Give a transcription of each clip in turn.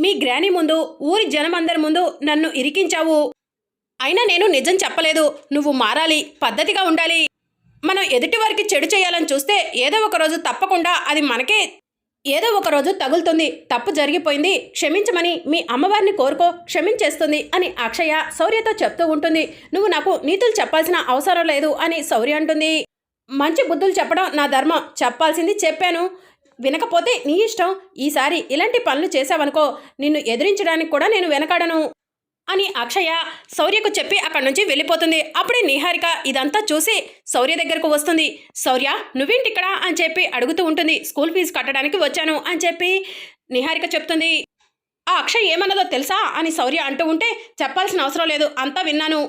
మీ గ్రాని ముందు ఊరి జనమందరి ముందు నన్ను ఇరికించావు. అయినా నేను నిజం చెప్పలేదు. నువ్వు మారాలి పద్ధతిగా ఉండాలి. మనం ఎదుటి వారికి చెడు చేయాలని చూస్తే ఏదో ఒక రోజు తప్పకుండా అది మనకే ఏదో ఒక రోజు తగులుతుంది. తప్పు జరిగిపోయింది క్షమించమని మీ అమ్మవారిని కోరుకో క్షమించేస్తుంది అని అక్షయ శౌర్యతో చెప్తూ ఉంటుంది. నువ్వు నాకు నీతులు చెప్పాల్సిన అవసరం లేదు అని శౌర్య అంటుంది. మంచి బుద్ధులు చెప్పడం నా ధర్మం. చెప్పాల్సింది చెప్పాను. వినకపోతే నీ ఇష్టం. ఈసారి ఇలాంటి పనులు చేసావనుకో నిన్ను ఎదిరించడానికి కూడా నేను వెనకాడను అని అక్షయ శౌర్యకు చెప్పి అక్కడి నుంచి వెళ్ళిపోతుంది. అప్పుడే నిహారిక ఇదంతా చూసి శౌర్య దగ్గరకు వస్తుంది. శౌర్య నువ్వేంటి ఇక్కడ? అని చెప్పి అడుగుతూ ఉంటుంది. స్కూల్ ఫీజు కట్టడానికి వచ్చాను అని చెప్పి నిహారిక చెప్తుంది. ఆ అక్షయ్ ఏమన్నదో తెలుసా? అని శౌర్య అంటూ ఉంటే చెప్పాల్సిన అవసరం లేదు. అంతా విన్నాను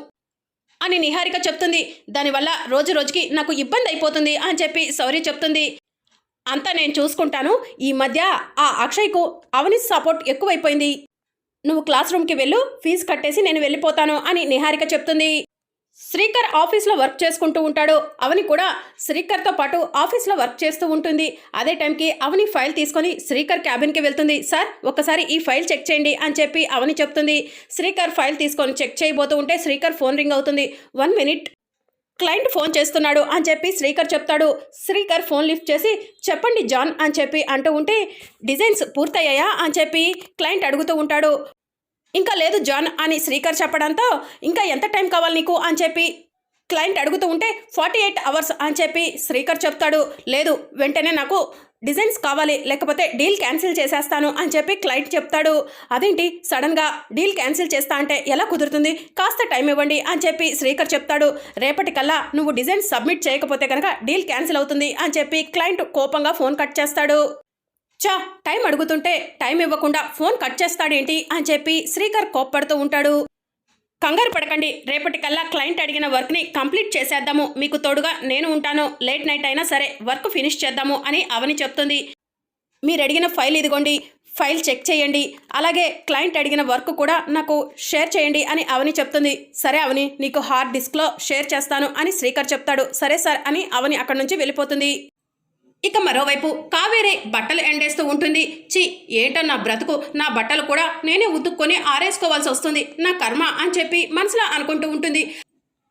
అని నిహారిక చెప్తుంది. దానివల్ల రోజు రోజుకి నాకు ఇబ్బంది అయిపోతుంది అని చెప్పి శౌర్య చెప్తుంది. అంతా నేను చూసుకుంటాను. ఈ మధ్య ఆ అక్షయ్కు అవని సపోర్ట్ ఎక్కువైపోయింది. నువ్వు క్లాస్ రూమ్కి వెళ్ళు ఫీజు కట్టేసి నేను వెళ్ళిపోతాను అని నిహారిక చెప్తుంది. శ్రీకర్ ఆఫీస్లో వర్క్ చేసుకుంటూ ఉంటాడు. అవని కూడా శ్రీకర్తో పాటు ఆఫీస్లో వర్క్ చేస్తూ ఉంటుంది. అదే టైంకి అవని ఫైల్ తీసుకొని శ్రీకర్ క్యాబిన్కి వెళ్తుంది. సార్ ఒకసారి ఈ ఫైల్ చెక్ చేయండి అని చెప్పి అవని చెప్తుంది. శ్రీకర్ ఫైల్ తీసుకొని చెక్ చేయబోతూ ఉంటే శ్రీకర్ ఫోన్ రింగ్ అవుతుంది. వన్ మినిట్ క్లయింట్ ఫోన్ చేస్తున్నాడు అని చెప్పి శ్రీకర్ చెప్తాడు. శ్రీకర్ ఫోన్ లిఫ్ట్ చేసి చెప్పండి జాన్ అని చెప్పి అంటూ ఉంటే డిజైన్స్ పూర్తయ్యాయా అని చెప్పి క్లయింట్ అడుగుతూ ఉంటాడు. ఇంకా లేదు జాన్ అని శ్రీకర్ చెప్పడంతో ఇంకా ఎంత టైం కావాలి నీకు అని చెప్పి క్లయింట్ అడుగుతూ ఉంటే ఫార్టీ ఎయిట్ అవర్స్ అని చెప్పి శ్రీకర్ చెప్తాడు. లేదు వెంటనే నాకు డిజైన్స్ కావాలి లేకపోతే డీల్ క్యాన్సిల్ చేసేస్తాను అని చెప్పి క్లయింట్ చెప్తాడు. అదేంటి? సడన్గా డీల్ క్యాన్సిల్ చేస్తా అంటే ఎలా కుదురుతుంది? కాస్త టైం ఇవ్వండి అని చెప్పి శ్రీకర్ చెప్తాడు. రేపటికల్లా నువ్వు డిజైన్ సబ్మిట్ చేయకపోతే కనుక డీల్ క్యాన్సిల్ అవుతుంది అని చెప్పి క్లయింట్ కోపంగా ఫోన్ కట్ చేస్తాడు. చా టైం అడుగుతుంటే టైం ఇవ్వకుండా ఫోన్ కట్ చేస్తాడేంటి? అని చెప్పి శ్రీకర్ కోప్పడుతూ ఉంటాడు. కంగారు పడకండి. రేపటికల్లా క్లయింట్ అడిగిన వర్క్ని కంప్లీట్ చేసేద్దాము. మీకు తోడుగా నేను ఉంటాను. లేట్ నైట్ అయినా సరే వర్క్ ఫినిష్ చేద్దాము అని అవని చెప్తుంది. మీరు అడిగిన ఫైల్ ఇదిగోండి. ఫైల్ చెక్ చేయండి. అలాగే క్లయింట్ అడిగిన వర్క్ కూడా నాకు షేర్ చేయండి అని అవని చెప్తుంది. సరే అవని నీకు హార్డ్ డిస్క్లో షేర్ చేస్తాను అని శ్రీకర్ చెప్తాడు. సరే సార్ అని అవని అక్కడి నుంచి వెళ్ళిపోతుంది. ఇక మరోవైపు కావేరి బట్టలు ఎండేస్తూ ఉంటుంది. చి ఏంటో నా బ్రతుకు నా బట్టలు కూడా నేనే ఉతుక్కొని ఆరేసుకోవాల్సి వస్తుంది. నా కర్మ అని చెప్పి మనసులో అనుకుంటూ ఉంటుంది.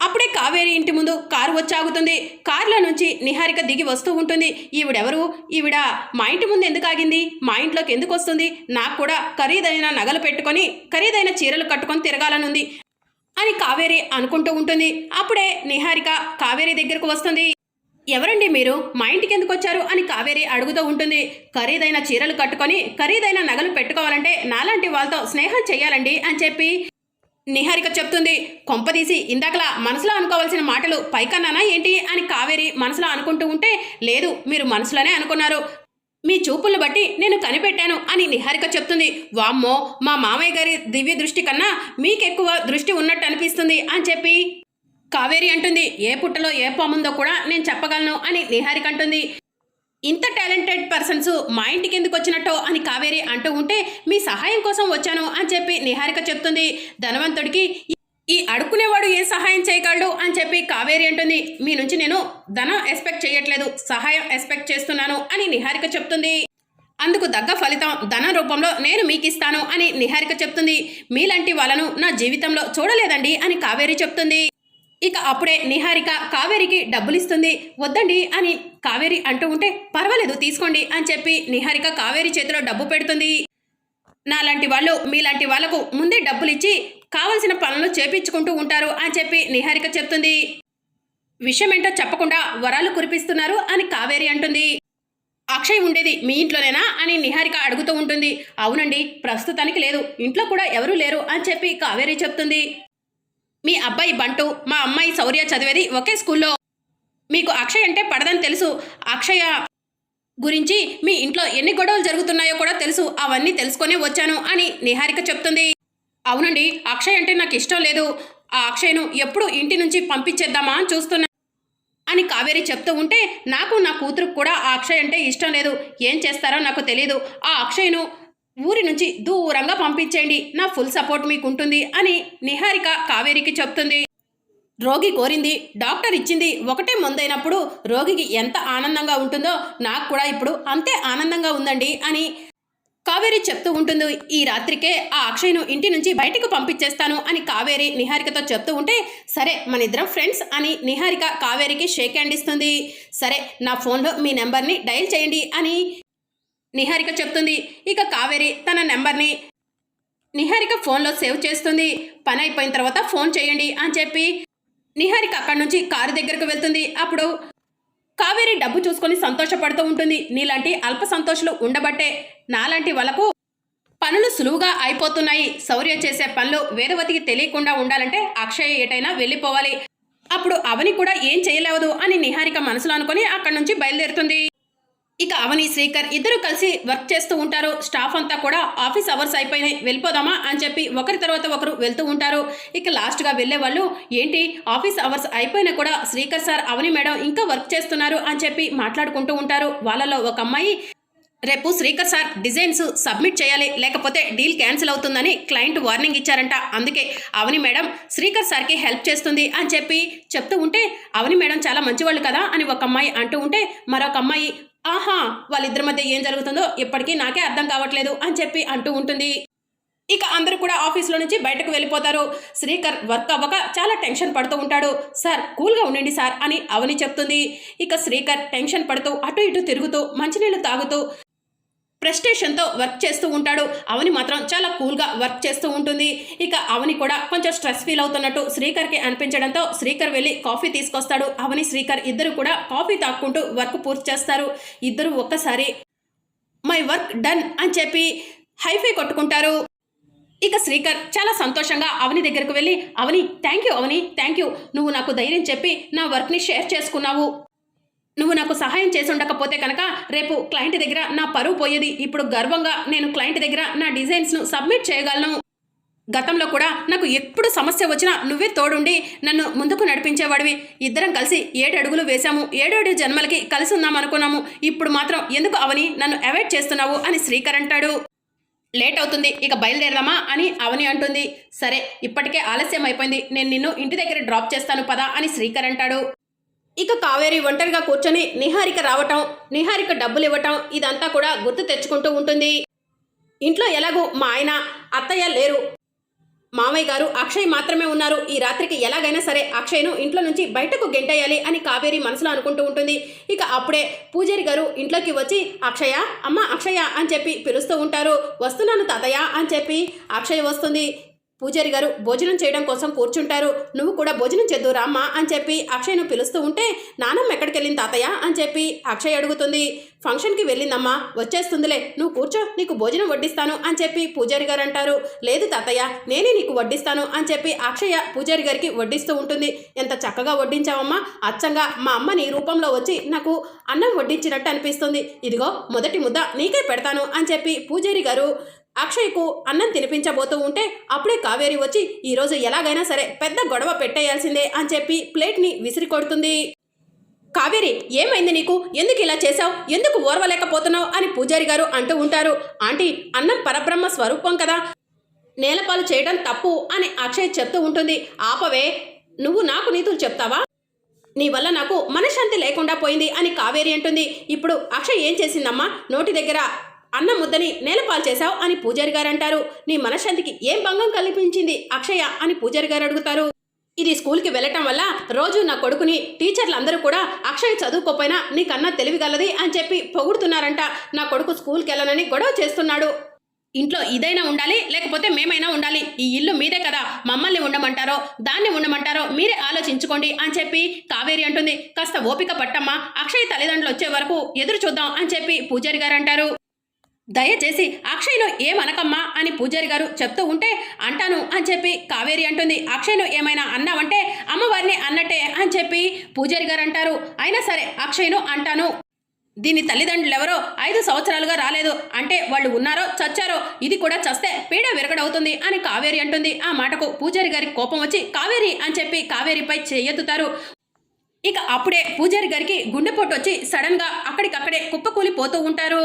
అప్పుడే కావేరి ఇంటి ముందు కారు వచ్చాగుతుంది. కారులో నుంచి నిహారిక దిగి వస్తూ ఉంటుంది. ఈవిడెవరు? ఈవిడ మా ఇంటి ముందు ఎందుకు ఆగింది? మా ఇంట్లోకి ఎందుకు వస్తుంది? నాకు కూడా ఖరీదైన నగలు పెట్టుకొని ఖరీదైన చీరలు కట్టుకొని తిరగాలనుంది అని కావేరి అనుకుంటూ ఉంటుంది. అప్పుడే నిహారిక కావేరి దగ్గరకు వస్తుంది. ఎవరండి మీరు? మా ఇంటికి ఎందుకు వచ్చారు? అని కావేరి అడుగుతూ ఉంటుంది. ఖరీదైన చీరలు కట్టుకొని ఖరీదైన నగలు పెట్టుకోవాలంటే నాలాంటి వాళ్ళతో స్నేహం చేయాలండి అని చెప్పి నిహారిక చెప్తుంది. కొంపదీసి ఇందాకలా మనసులో అనుకోవాల్సిన మాటలు పైకన్నానా ఏంటి? అని కావేరి మనసులో అనుకుంటూ ఉంటే లేదు మీరు మనసులోనే అనుకున్నారు. మీ చూపులు బట్టి నేను కనిపెట్టాను అని నిహారిక చెప్తుంది. వామ్మో మా మామయ్య గారి దివ్య దృష్టి కన్నా మీకెక్కువ దృష్టి ఉన్నట్టు అనిపిస్తుంది అని చెప్పి కావేరి అంటుంది ఏ పుట్టలో ఏ పాముందో కూడా నేను చెప్పగలను అని నిహారిక అంటుంది. ఇంత టాలెంటెడ్ పర్సన్స్ మా ఇంటికి ఎందుకు వచ్చినట్టో అని కావేరి అంటూ ఉంటే మీ సహాయం కోసం వచ్చాను అని చెప్పి నిహారిక చెప్తుంది. ధనవంతుడికి ఈ అడుక్కునేవాడు ఏం సహాయం చేయగలడు అని చెప్పి కావేరి అంటుంది. మీ నుంచి నేను ధనం ఎక్స్పెక్ట్ చేయట్లేదు సహాయం ఎక్స్పెక్ట్ చేస్తున్నాను అని నిహారిక చెప్తుంది. అందుకు దగ్గ ఫలితం ధన రూపంలో నేను మీకు ఇస్తాను అని నిహారిక చెప్తుంది. మీలాంటి వాళ్ళను నా జీవితంలో చూడలేదండి అని కావేరి చెప్తుంది. ఇక అప్పుడే నిహారిక కావేరికి డబ్బులిస్తుంది. వద్దండి అని కావేరి అంటూ ఉంటే పర్వాలేదు తీసుకోండి అని చెప్పి నిహారిక కావేరి చేతిలో డబ్బు పెడుతుంది. నాలాంటి వాళ్ళు మీలాంటి వాళ్ళకు ముందే డబ్బులు ఇచ్చి కావలసిన పనులు చేపించుకుంటూ ఉంటారు అని చెప్పి నిహారిక చెప్తుంది. విషయం ఏంటో చెప్పకుండా వరాలు కురిపిస్తున్నారు అని కావేరి అంటుంది. అక్షయ్ ఉండేది మీ ఇంట్లోనేనా అని నిహారిక అడుగుతూ ఉంటుంది. అవునండి ప్రస్తుతానికి లేదు. ఇంట్లో కూడా ఎవరూ లేరు అని చెప్పి కావేరి చెప్తుంది. మీ అబ్బాయి బంటు మా అమ్మాయి శౌర్య చదివేది ఒకే స్కూల్లో. మీకు అక్షయ్ అంటే పడదని తెలుసు. అక్షయ గురించి మీ ఇంట్లో ఎన్ని గొడవలు జరుగుతున్నాయో కూడా తెలుసు. అవన్నీ తెలుసుకొని వచ్చాను అని నిహారిక చెప్తుంది. అవునండి అక్షయ్ అంటే నాకు ఇష్టం లేదు. ఆ అక్షయ్ను ఎప్పుడు ఇంటి నుంచి పంపించేద్దామా అని చూస్తున్నా అని కావేరి చెప్తూ ఉంటే నాకు నా కూతురు కూడా ఆ అక్షయ్ అంటే ఇష్టం లేదు. ఏం చేస్తారో నాకు తెలియదు ఆ అక్షయ్ను ఊరి నుంచి దూరంగా పంపించేయండి. నా ఫుల్ సపోర్ట్ మీకు ఉంటుంది అని నిహారిక కావేరికి చెప్తుంది. రోగి కోరింది డాక్టర్ ఇచ్చింది ఒకటే మందైనప్పుడు రోగికి ఎంత ఆనందంగా ఉంటుందో నాకు కూడా ఇప్పుడు అంతే ఆనందంగా ఉందండి అని కావేరి చెప్తూ ఉంటుంది. ఈ రాత్రికే ఆ అక్షయ్ను ఇంటి నుంచి బయటకు పంపించేస్తాను అని కావేరి నిహారికతో చెప్తూ ఉంటే సరే మన ఇద్దరం ఫ్రెండ్స్ అని నిహారిక కావేరికి షేక్ హ్యాండ్ ఇస్తుంది. సరే నా ఫోన్లో మీ నెంబర్ని డయల్ చేయండి అని నిహారిక చెప్తుంది. ఇక కావేరి తన నెంబర్ని నిహారిక ఫోన్లో సేవ్ చేస్తుంది. పని అయిపోయిన తర్వాత ఫోన్ చేయండి అని చెప్పి నిహారిక అక్కడి నుంచి కారు దగ్గరకు వెళ్తుంది. అప్పుడు కావేరి డబ్బు చూసుకొని సంతోషపడుతూ ఉంటుంది. నీలాంటి అల్ప సంతోషులు ఉండబట్టే నాలాంటి వాళ్ళకు పనులు సులువుగా అయిపోతున్నాయి. శౌర్య చేసే పనులు వేదవతికి తెలియకుండా ఉండాలంటే అక్షయ్ ఏటైనా వెళ్ళిపోవాలి. అప్పుడు అవని కూడా ఏం చేయలేవదు అని నిహారిక మనసులో అనుకొని అక్కడి నుంచి బయలుదేరుతుంది. ఇక అవని శ్రీకర్ ఇద్దరు కలిసి వర్క్ చేస్తూ ఉంటారు. స్టాఫ్ అంతా కూడా ఆఫీస్ అవర్స్ అయిపోయినాయి. వెళ్ళిపోదామా అని చెప్పి ఒకరి తర్వాత ఒకరు వెళ్తూ ఉంటారు. ఇక లాస్ట్గా వెళ్ళే వాళ్ళు ఏంటి? ఆఫీస్ అవర్స్ అయిపోయినా కూడా శ్రీకర్ సార్ అవని మేడం ఇంకా వర్క్ చేస్తున్నారు అని చెప్పి మాట్లాడుకుంటూ ఉంటారు. వాళ్ళలో ఒక అమ్మాయి రేపు శ్రీకర్ సార్ డిజైన్స్ సబ్మిట్ చేయాలి. లేకపోతే డీల్ క్యాన్సిల్ అవుతుందని క్లయింట్ వార్నింగ్ ఇచ్చారంట. అందుకే అవని మేడం శ్రీకర్ సార్కి హెల్ప్ చేస్తుంది అని చెప్పి చెప్తూ ఉంటే అవని మేడం చాలా మంచివాళ్ళు కదా అని ఒక అమ్మాయి అంటూ ఉంటే మరొక అమ్మాయి ఆహా వాళ్ళిద్దరి మధ్య ఏం జరుగుతుందో ఇప్పటికీ నాకే అర్థం కావట్లేదు అని చెప్పి అంటూ ఉంటుంది. ఇక అందరూ కూడా ఆఫీస్లో నుంచి బయటకు వెళ్ళిపోతారు. శ్రీకర్ వర్క్ అవ్వక చాలా టెన్షన్ పడుతూ ఉంటాడు. సార్ కూల్గా ఉండండి సార్ అని అవని చెప్తుంది. ఇక శ్రీకర్ టెన్షన్ పడుతూ అటు ఇటు తిరుగుతూ మంచినీళ్ళు తాగుతూ ప్రెస్టేషన్తో వర్క్ చేస్తూ ఉంటాడు. అవని మాత్రం చాలా కూల్గా వర్క్ చేస్తూ ఉంటుంది. ఇక అవని కూడా కొంచెం స్ట్రెస్ ఫీల్ అవుతున్నట్టు శ్రీకర్కి అనిపించడంతో శ్రీకర్ వెళ్ళి కాఫీ తీసుకొస్తాడు. అవని శ్రీకర్ ఇద్దరు కూడా కాఫీ తాక్కుంటూ వర్క్ పూర్తి చేస్తారు. ఇద్దరు ఒక్కసారి మై వర్క్ డన్ అని చెప్పి హైఫై కొట్టుకుంటారు. ఇక శ్రీకర్ చాలా సంతోషంగా అవని దగ్గరకు వెళ్ళి Avani thank you Avani thank you. నువ్వు నాకు ధైర్యం చెప్పి నా వర్క్ని షేర్ చేసుకున్నావు. నువ్వు నాకు సహాయం చేసి ఉండకపోతే కనుక రేపు క్లయింట్ దగ్గర నా పరువు పోయేది. ఇప్పుడు గర్వంగా నేను క్లయింట్ దగ్గర నా డిజైన్స్ను సబ్మిట్ చేయగలను. గతంలో కూడా నాకు ఎప్పుడు సమస్య వచ్చినా నువ్వే తోడుండి నన్ను ముందుకు నడిపించేవాడివి. ఇద్దరం కలిసి ఏడు అడుగులు వేశాము. ఏడేడు జన్మలకి కలిసి ఉందాం అనుకున్నాము. ఇప్పుడు మాత్రం ఎందుకు అవని నన్ను అవాయిడ్ చేస్తున్నావు అని శ్రీకర్ అంటాడు. లేట్ అవుతుంది ఇక బయలుదేరదామా అని అవని అంటుంది. సరే ఇప్పటికే ఆలస్యం అయిపోయింది. నేను నిన్ను ఇంటి దగ్గర డ్రాప్ చేస్తాను పదా అని శ్రీకర్ అంటాడు. ఇక కావేరి ఒంటరిగా కూర్చొని నిహారిక రావటం నిహారిక డబ్బులు ఇవ్వటం ఇదంతా కూడా గుర్తు తెచ్చుకుంటూ ఉంటుంది. ఇంట్లో ఎలాగో మా ఆయన అత్తయ్య లేరు. మామయ్య గారు అక్షయ్ మాత్రమే ఉన్నారు. ఈ రాత్రికి ఎలాగైనా సరే అక్షయ్ను ఇంట్లో నుంచి బయటకు గెంటేయాలి అని కావేరి మనసులో అనుకుంటూ ఉంటుంది. ఇక అప్పుడే పూజారి గారు ఇంట్లోకి వచ్చి అక్షయ అమ్మ అక్షయ అని చెప్పి పిలుస్తూ ఉంటారు. వస్తున్నాను తాతయ్య అని చెప్పి అక్షయ్ వస్తుంది. పూజారి గారు భోజనం చేయడం కోసం కూర్చుంటారు. నువ్వు కూడా భోజనం చేద్దు రామ్మా అని చెప్పి అక్షయ్ను పిలుస్తూ ఉంటే నానమ్మ ఎక్కడికి వెళ్ళింది తాతయ్య అని చెప్పి అక్షయ్ అడుగుతుంది. ఫంక్షన్కి వెళ్ళిందమ్మా వచ్చేస్తుందిలే నువ్వు కూర్చో నీకు భోజనం వడ్డిస్తాను అని చెప్పి పూజారి గారు అంటారు. లేదు తాతయ్య నేనే నీకు వడ్డిస్తాను అని చెప్పి అక్షయ పూజారి గారికి వడ్డిస్తూ ఉంటుంది. ఎంత చక్కగా వడ్డించావమ్మా అచ్చంగా మా అమ్మ నీ రూపంలో వచ్చి నాకు అన్నం వడ్డించినట్టు అనిపిస్తుంది. ఇదిగో మొదటి ముద్ద నీకే పెడతాను అని చెప్పి పూజారి గారు అక్షయ్కు అన్నం తినిపించబోతూ ఉంటే అప్పుడే కావేరి వచ్చి ఈరోజు ఎలాగైనా సరే పెద్ద గొడవ పెట్టేయాల్సిందే అని చెప్పి ప్లేట్ని విసిరి కొడుతుంది కావేరి ఏమైంది నీకు? ఎందుకు ఇలా చేశావు? ఎందుకు ఓర్వలేకపోతున్నావు? అని పూజారి గారు అంటూ ఉంటారు. ఆంటీ అన్నం పరబ్రహ్మ స్వరూపం కదా. నేలపాలు చేయడం తప్పు అని అక్షయ్ చెప్తూ ఉంటుంది. ఆపవే నువ్వు నాకు నీతులు చెప్తావా? నీ వల్ల నాకు మనశ్శాంతి లేకుండా పోయింది అని కావేరి అంటుంది. ఇప్పుడు అక్షయ్ ఏం చేసిందమ్మా? నోటి దగ్గర అన్నం ముద్దని నేలపాలు చేశావు అని పూజారి గారు అంటారు నీ మనశ్శాంతికి ఏం భంగం కల్పించింది అక్షయ అని పూజారి గారు అడుగుతారు. ఇది స్కూల్కి వెళ్ళటం వల్ల రోజు నా కొడుకుని టీచర్లు అందరూ కూడా అక్షయ్ చదువుకోపోయినా నీకన్నా తెలివిగలది అని చెప్పి పొగుడుతున్నారంట. నా కొడుకు స్కూల్కి వెళ్ళనని గొడవ చేస్తున్నాడు. ఇంట్లో ఇదైనా ఉండాలి లేకపోతే మేమైనా ఉండాలి. ఈ ఇల్లు మీదే కదా మమ్మల్ని ఉండమంటారో దాన్ని ఉండమంటారో మీరే ఆలోచించుకోండి అని చెప్పి కావేరి అంటుంది. కాస్త ఓపిక పట్టమ్మా అక్షయ్ తల్లిదండ్రులు వచ్చే వరకు ఎదురు చూద్దాం అని చెప్పి పూజారి గారు అంటారు దయచేసి అక్షయ్ను ఏమనకమ్మా అని పూజారి గారు చెప్తూ ఉంటే అంటాను అని చెప్పి కావేరి అంటుంది. అక్షయ్ను ఏమైనా అన్నావంటే అమ్మవారిని అన్నట్టే అని చెప్పి పూజారి గారు అంటారు. అయినా సరే అక్షయ్ను అంటాను. దీని తల్లిదండ్రులు ఎవరో ఐదు సంవత్సరాలుగా రాలేదు. అంటే వాళ్ళు ఉన్నారో చచ్చారో ఇది కూడా చస్తే పీడ విరగడవుతుంది అని కావేరి అంటుంది. ఆ మాటకు పూజారి గారికి కోపం వచ్చి కావేరి అని చెప్పి కావేరిపై చేయెత్తుతారు. ఇక అప్పుడే పూజారి గారికి గుండెపోటు వచ్చి సడన్గా అక్కడికక్కడే కుప్పకూలిపోతూ ఉంటారు.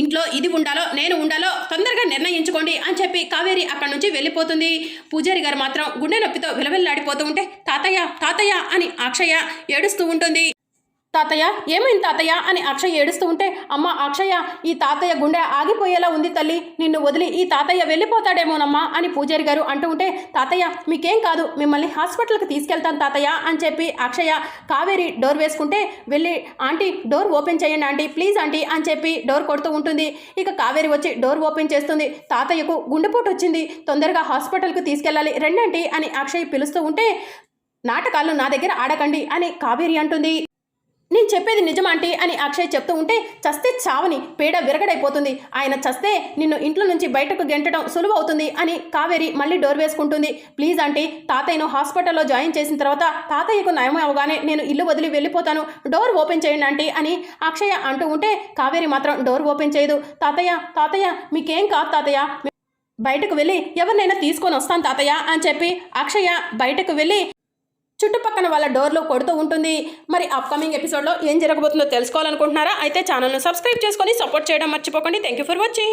ఇంట్లో ఇది ఉండాలో నేను ఉండాలో తొందరగా నిర్ణయించుకోండి అని చెప్పి కావేరి అక్కడి నుంచి వెళ్ళిపోతుంది. పూజారి గారు మాత్రం గుండె నొప్పితో విలవిల్లాడిపోతూ ఉంటే తాతయ్య తాతయ్య అని అక్షయ ఏడుస్తూ ఉంటుంది. తాతయ్య ఏమైంది తాతయ్య? అని అక్షయ్ ఏడుస్తూ ఉంటే అమ్మ అక్షయ్య ఈ తాతయ్య గుండె ఆగిపోయేలా ఉంది తల్లి. నిన్ను వదిలి ఈ తాతయ్య వెళ్ళిపోతాడేమోనమ్మా? అని పూజారి గారు అంటూ ఉంటే తాతయ్య మీకేం కాదు మిమ్మల్ని హాస్పిటల్కి తీసుకెళ్తాను తాతయ్య అని చెప్పి అక్షయ కావేరి డోర్ వేసుకుంటే వెళ్ళి ఆంటీ డోర్ ఓపెన్ చేయండి ఆంటీ ప్లీజ్ ఆంటీ అని చెప్పి డోర్ కొడుతూ ఉంటుంది. ఇక కావేరి వచ్చి డోర్ ఓపెన్ చేస్తుంది. తాతయ్యకు గుండెపోటు వచ్చింది. తొందరగా హాస్పిటల్కి తీసుకెళ్ళాలి రెండంటి అని అక్షయ్ పిలుస్తూ ఉంటే నాటకాలు నా దగ్గర ఆడకండి అని కావేరి అంటుంది. నేను చెప్పేది నిజమాంటి అని అక్షయ్ చెప్తూ ఉంటే చస్తే చావని పేడ విరగడైపోతుంది. ఆయన చస్తే నిన్ను ఇంట్లో నుంచి బయటకు గెంటడం సులువు అవుతుంది అని కావేరి మళ్ళీ డోర్ వేసుకుంటుంది. ప్లీజ్ ఆంటీ తాతయ్యను హాస్పిటల్లో జాయిన్ చేసిన తర్వాత తాతయ్యకు నయం అవగానే నేను ఇల్లు వదిలి వెళ్ళిపోతాను. డోర్ ఓపెన్ చేయండి ఆంటీ అని అక్షయ అంటూ ఉంటే కావేరి మాత్రం డోర్ ఓపెన్ చేయదు. తాతయ్య తాతయ్య మీకేం కాదు తాతయ్య. బయటకు వెళ్ళి ఎవరినైనా తీసుకొని వస్తాను తాతయ్య అని చెప్పి అక్షయ బయటకు వెళ్ళి చుట్టుపక్కన వాళ్ళ డోర్లో కొడుతూ ఉంటుంది. మరి అప్కమింగ్ ఎపిసోడ్లో ఏం జరగబోతుందో తెలుసుకోవాలనుకుంటున్నారా? అయితే ఛానల్ను సబ్స్క్రైబ్ చేసుకొని సపోర్ట్ చేయడం మర్చిపోకండి. Thank you for watching